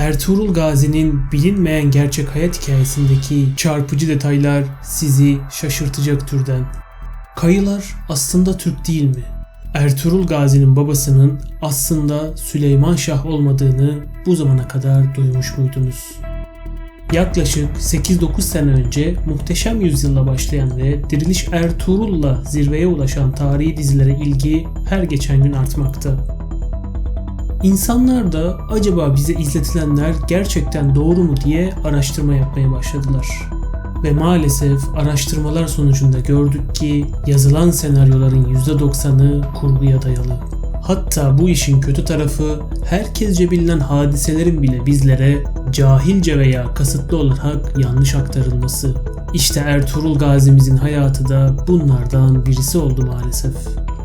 Ertuğrul Gazi'nin bilinmeyen gerçek hayat hikayesindeki çarpıcı detaylar sizi şaşırtacak türden. Kayılar aslında Türk değil mi? Ertuğrul Gazi'nin babasının aslında Süleyman Şah olmadığını bu zamana kadar duymuş muydunuz? Yaklaşık 8-9 sene önce Muhteşem Yüzyıl'la başlayan ve Diriliş Ertuğrul'la zirveye ulaşan tarihi dizilere ilgi her geçen gün artmakta. İnsanlar da acaba bize izletilenler gerçekten doğru mu diye araştırma yapmaya başladılar. Ve maalesef araştırmalar sonucunda gördük ki yazılan senaryoların %90'ı kurguya dayalı. Hatta bu işin kötü tarafı herkesce bilinen hadiselerin bile bizlere cahilce veya kasıtlı olarak yanlış aktarılması. İşte Ertuğrul Gazi'mizin hayatı da bunlardan birisi oldu maalesef.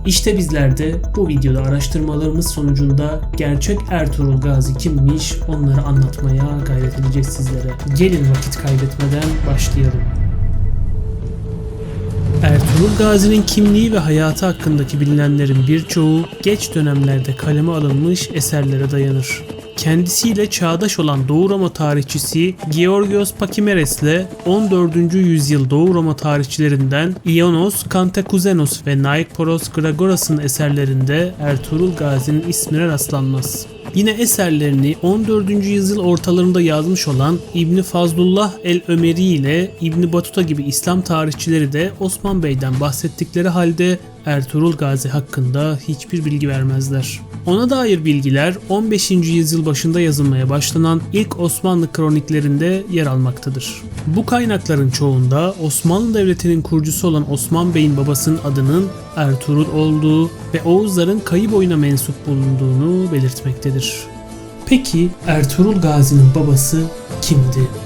İşte bizler de bu videoda araştırmalarımız sonucunda gerçek Ertuğrul Gazi kimmiş onları anlatmaya gayret edeceğiz sizlere. Gelin vakit kaybetmeden başlayalım. Ertuğrul Gazi'nin kimliği ve hayatı hakkındaki bilinenlerin birçoğu geç dönemlerde kaleme alınmış eserlere dayanır. Kendisiyle çağdaş olan Doğu Roma tarihçisi Georgios Pakimeres ile 14. yüzyıl Doğu Roma tarihçilerinden Ionos Kantakuzenos ve Naikporos Gregoras'ın eserlerinde Ertuğrul Gazi'nin ismine rastlanmaz. Yine eserlerini 14. yüzyıl ortalarında yazmış olan İbni Fazlullah el-Ömeri ile İbni Batuta gibi İslam tarihçileri de Osman Bey'den bahsettikleri halde Ertuğrul Gazi hakkında hiçbir bilgi vermezler. Ona dair bilgiler 15. yüzyıl başında yazılmaya başlanan ilk Osmanlı kroniklerinde yer almaktadır. Bu kaynakların çoğunda Osmanlı Devleti'nin kurucusu olan Osman Bey'in babasının adının Ertuğrul olduğu ve Oğuzların kayı boyuna mensup bulunduğunu belirtmektedir. Peki Ertuğrul Gazi'nin babası kimdi?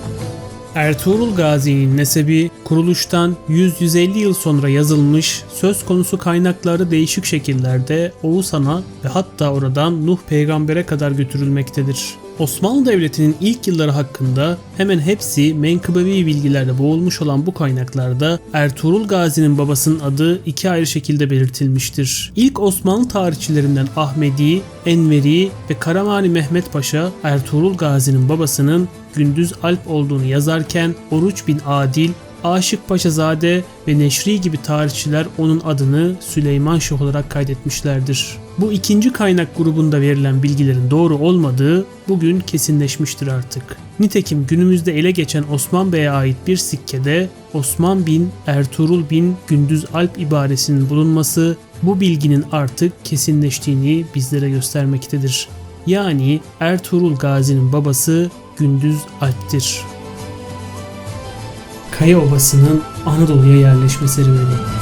Ertuğrul Gazi'nin nesebi kuruluştan 100-150 yıl sonra yazılmış söz konusu kaynakları değişik şekillerde Oğuzhan'a ve hatta oradan Nuh peygambere kadar götürülmektedir. Osmanlı Devleti'nin ilk yılları hakkında hemen hepsi menkıbevi bilgilerle boğulmuş olan bu kaynaklarda Ertuğrul Gazi'nin babasının adı iki ayrı şekilde belirtilmiştir. İlk Osmanlı tarihçilerinden Ahmedi, Enveri ve Karamani Mehmet Paşa Ertuğrul Gazi'nin babasının Gündüz Alp olduğunu yazarken Oruç bin Adil Aşık Paşazade ve Neşri gibi tarihçiler onun adını Süleyman Şah olarak kaydetmişlerdir. Bu ikinci kaynak grubunda verilen bilgilerin doğru olmadığı bugün kesinleşmiştir artık. Nitekim günümüzde ele geçen Osman Bey'e ait bir sikkede Osman bin Ertuğrul bin Gündüz Alp ibaresinin bulunması bu bilginin artık kesinleştiğini bizlere göstermektedir. Yani Ertuğrul Gazi'nin babası Gündüz Alp'tir. Kaya Ovası'nın Anadolu'ya yerleşme serüveni.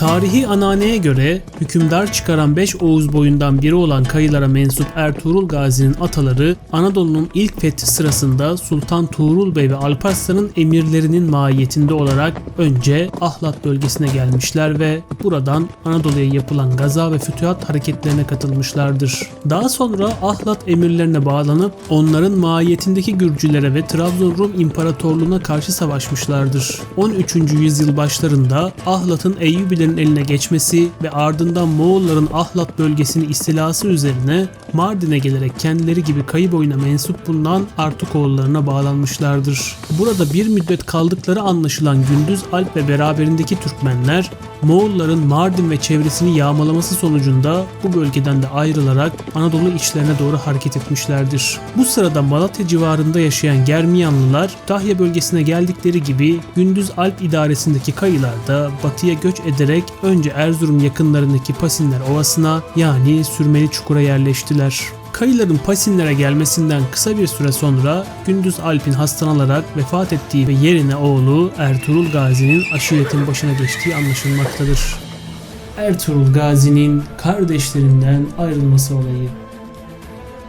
Tarihi ananeye göre hükümdar çıkaran 5 Oğuz boyundan biri olan kayılara mensup Ertuğrul Gazi'nin ataları Anadolu'nun ilk fethi sırasında Sultan Tuğrul Bey ve Alparslan'ın emirlerinin mahiyetinde olarak önce Ahlat bölgesine gelmişler ve buradan Anadolu'ya yapılan gaza ve fütühat hareketlerine katılmışlardır. Daha sonra Ahlat emirlerine bağlanıp onların mahiyetindeki Gürcülere ve Trabzon Rum İmparatorluğu'na karşı savaşmışlardır. 13. yüzyıl başlarında Ahlat'ın Eyyubilerin eline geçmesi ve ardından Moğolların Ahlat bölgesini istilası üzerine Mardin'e gelerek kendileri gibi kayı boyuna mensup bulunan Artukoğullarına bağlanmışlardır. Burada bir müddet kaldıkları anlaşılan Gündüz Alp ve beraberindeki Türkmenler Moğolların Mardin ve çevresini yağmalaması sonucunda bu bölgeden de ayrılarak Anadolu içlerine doğru hareket etmişlerdir. Bu sırada Malatya civarında yaşayan Germiyanlılar Tahya bölgesine geldikleri gibi Gündüz Alp idaresindeki kayılar da batıya göç ederek önce Erzurum yakınlarındaki Pasinler Ovası'na yani Sürmeli Çukur'a yerleştiler. Kayıların Pasinlere gelmesinden kısa bir süre sonra Gündüz Alp'in hastalanarak vefat ettiği ve yerine oğlu Ertuğrul Gazi'nin aşiretin başına geçtiği anlaşılmaktadır. Ertuğrul Gazi'nin kardeşlerinden ayrılması olayı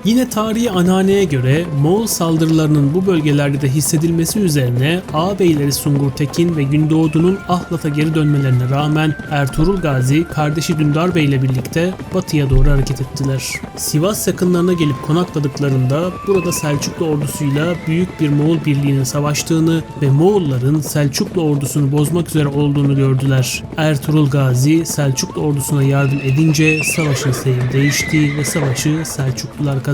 Yine tarihi ananeye göre Moğol saldırılarının bu bölgelerde de hissedilmesi üzerine ağabeyleri Sungur Tekin ve Gündoğdu'nun Ahlat'a geri dönmelerine rağmen Ertuğrul Gazi kardeşi Dündar Bey ile birlikte batıya doğru hareket ettiler. Sivas yakınlarına gelip konakladıklarında burada Selçuklu ordusuyla büyük bir Moğol birliğinin savaştığını ve Moğolların Selçuklu ordusunu bozmak üzere olduğunu gördüler. Ertuğrul Gazi Selçuklu ordusuna yardım edince savaşın seyri değişti ve savaşı Selçuklular kazandı.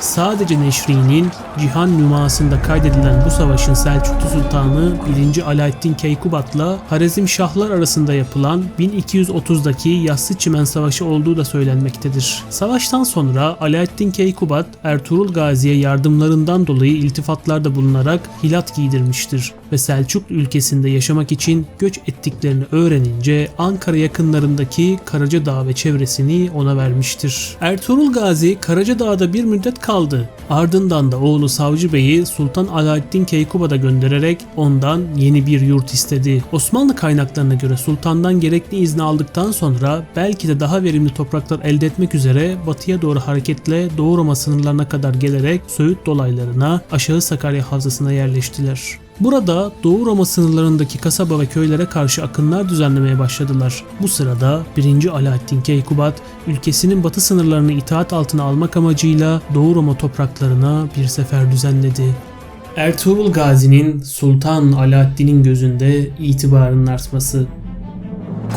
Sadece Neşri'nin Cihan Nüması'nda kaydedilen bu savaşın Selçuklu Sultanı 1. Alaaddin Keykubat'la Harezm Şahlar arasında yapılan 1230'daki Yassı Çimen Savaşı olduğu da söylenmektedir. Savaştan sonra Alaaddin Keykubat Ertuğrul Gazi'ye yardımlarından dolayı iltifatlarda bulunarak hilat giydirmiştir ve Selçuklu ülkesinde yaşamak için göç ettiklerini öğrenince Ankara yakınlarındaki Karacadağ ve çevresini ona vermiştir. Ertuğrul Gazi Karacadağ'da bir müddet kaldı. Ardından da oğlu Savcı Bey'i Sultan Alaaddin Keykubat'a göndererek ondan yeni bir yurt istedi. Osmanlı kaynaklarına göre sultandan gerekli izni aldıktan sonra belki de daha verimli topraklar elde etmek üzere batıya doğru hareketle Doğu Roma sınırlarına kadar gelerek Söğüt dolaylarına aşağı Sakarya havzasına yerleştiler. Burada Doğu Roma sınırlarındaki kasaba ve köylere karşı akınlar düzenlemeye başladılar. Bu sırada 1. Alaaddin Keykubat ülkesinin batı sınırlarını itaat altına almak amacıyla Doğu Roma topraklarına bir sefer düzenledi. Ertuğrul Gazi'nin Sultan Alaaddin'in gözünde itibarının artması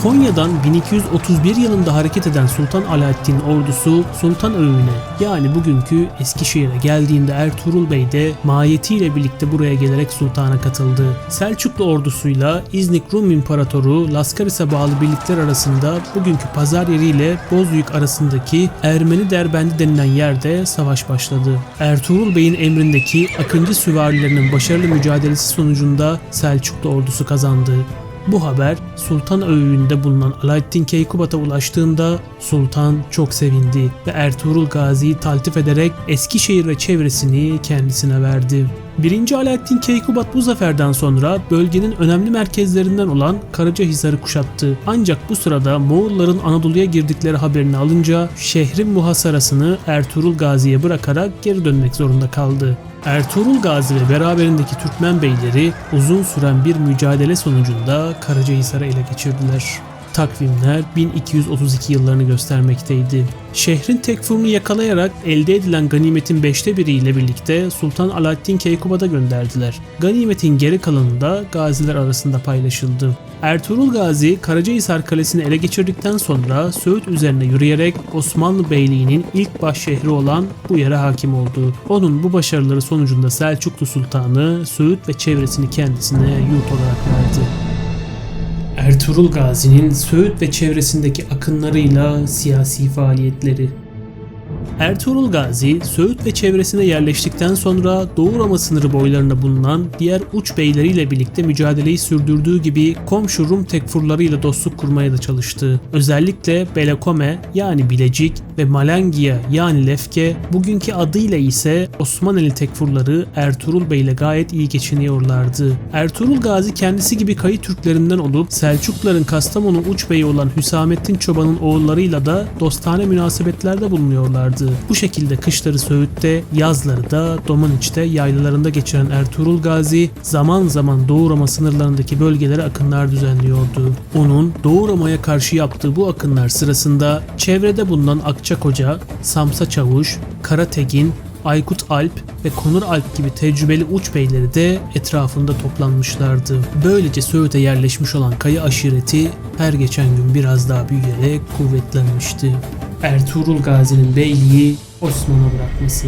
Konya'dan 1231 yılında hareket eden Sultan Alaaddin ordusu Sultan Öğün'e yani bugünkü Eskişehir'e geldiğinde Ertuğrul Bey de mahiyetiyle birlikte buraya gelerek sultana katıldı. Selçuklu ordusuyla İznik Rum İmparatoru Laskaris'e bağlı birlikler arasında bugünkü pazar yeriyle Bozüyük arasındaki Ermeni Derbendi denilen yerde savaş başladı. Ertuğrul Bey'in emrindeki Akıncı süvarilerinin başarılı mücadelesi sonucunda Selçuklu ordusu kazandı. Bu haber Sultan Öğü'nde bulunan Alaaddin Keykubat'a ulaştığında Sultan çok sevindi ve Ertuğrul Gazi'yi taltif ederek Eskişehir ve çevresini kendisine verdi. 1. Alaaddin Keykubat bu zaferden sonra bölgenin önemli merkezlerinden olan Karacahisar'ı kuşattı. Ancak bu sırada Moğolların Anadolu'ya girdikleri haberini alınca şehrin muhasarasını Ertuğrul Gazi'ye bırakarak geri dönmek zorunda kaldı. Ertuğrul Gazi ve beraberindeki Türkmen beyleri uzun süren bir mücadele sonucunda Karacahisar'ı ele geçirdiler. Takvimler 1232 yıllarını göstermekteydi. Şehrin tekfurunu yakalayarak elde edilen ganimetin beşte biriyle birlikte Sultan Alaaddin Keykubat'a gönderdiler. Ganimetin geri kalanı da gaziler arasında paylaşıldı. Ertuğrul Gazi Karacahisar Kalesi'ni ele geçirdikten sonra Söğüt üzerine yürüyerek Osmanlı Beyliği'nin ilk baş şehri olan bu yere hakim oldu. Onun bu başarıları sonucunda Selçuklu Sultanı Söğüt ve çevresini kendisine yurt olarak verdi. Ertuğrul Gazi'nin Söğüt ve çevresindeki akınlarıyla siyasi faaliyetleri Ertuğrul Gazi, Söğüt ve çevresine yerleştikten sonra Doğu Roma sınırı boylarında bulunan diğer uç beyleriyle birlikte mücadeleyi sürdürdüğü gibi komşu Rum tekfurlarıyla dostluk kurmaya da çalıştı. Özellikle Belekome yani Bilecik ve Malangia yani Lefke bugünkü adıyla ise Osmanlı tekfurları Ertuğrul Bey ile gayet iyi geçiniyorlardı. Ertuğrul Gazi kendisi gibi kayı Türklerinden olup Selçukluların Kastamonu uç beyi olan Hüsamettin Çoban'ın oğullarıyla da dostane münasebetlerde bulunuyorlardı. Bu şekilde kışları Söğüt'te, yazları da Domaniç'te yaylalarında geçiren Ertuğrul Gazi zaman zaman Doğu Roma sınırlarındaki bölgelere akınlar düzenliyordu. Onun Doğu Roma'ya karşı yaptığı bu akınlar sırasında çevrede bulunan Akçakoca, Samsa Çavuş, Karategin, Aykut Alp ve Konur Alp gibi tecrübeli uç beyleri de etrafında toplanmışlardı. Böylece Söğüt'e yerleşmiş olan Kayı aşireti her geçen gün biraz daha büyüyerek kuvvetlenmişti. Ertuğrul Gazi'nin beyliği Osman'a bırakması.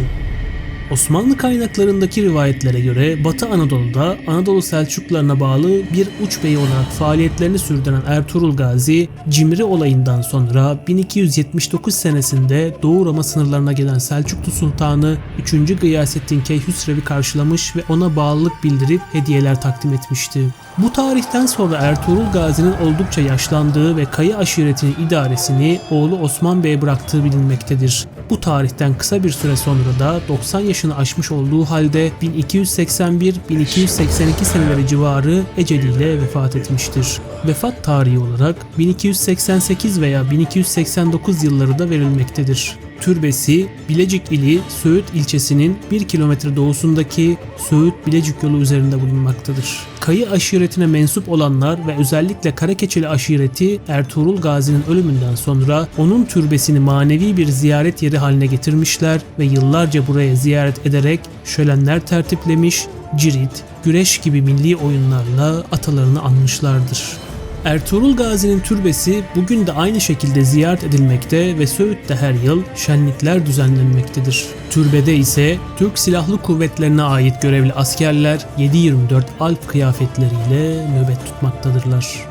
Osmanlı kaynaklarındaki rivayetlere göre Batı Anadolu'da Anadolu Selçuklularına bağlı bir uç bey olarak faaliyetlerini sürdüren Ertuğrul Gazi, Cimri olayından sonra 1279 senesinde Doğu Roma sınırlarına gelen Selçuklu Sultanı 3. Gıyasettin Keyhüsrev'i karşılamış ve ona bağlılık bildirip hediyeler takdim etmişti. Bu tarihten sonra Ertuğrul Gazi'nin oldukça yaşlandığı ve Kayı aşiretinin idaresini oğlu Osman Bey'e bıraktığı bilinmektedir. Bu tarihten kısa bir süre sonra da 90 yaşını aşmış olduğu halde 1281-1282 seneleri civarı eceliyle vefat etmiştir. Vefat tarihi olarak 1288 veya 1289 yılları da verilmektedir. Türbesi Bilecik ili Söğüt ilçesinin 1 kilometre doğusundaki Söğüt Bilecik yolu üzerinde bulunmaktadır. Kayı aşiretine mensup olanlar ve özellikle Karakeçili aşireti Ertuğrul Gazi'nin ölümünden sonra onun türbesini manevi bir ziyaret yeri haline getirmişler ve yıllarca buraya ziyaret ederek şölenler tertiplemiş, cirit, güreş gibi milli oyunlarla atalarını anmışlardır. Ertuğrul Gazi'nin türbesi bugün de aynı şekilde ziyaret edilmekte ve Söğüt'te her yıl şenlikler düzenlenmektedir. Türbede ise Türk Silahlı Kuvvetlerine ait görevli askerler 7-24 alp kıyafetleriyle nöbet tutmaktadırlar.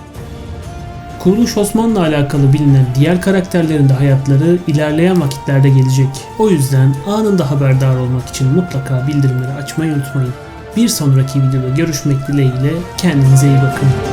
Kuruluş Osman'la alakalı bilinen diğer karakterlerin de hayatları ilerleyen vakitlerde gelecek. O yüzden anında haberdar olmak için mutlaka bildirimleri açmayı unutmayın. Bir sonraki videoda görüşmek dileğiyle kendinize iyi bakın.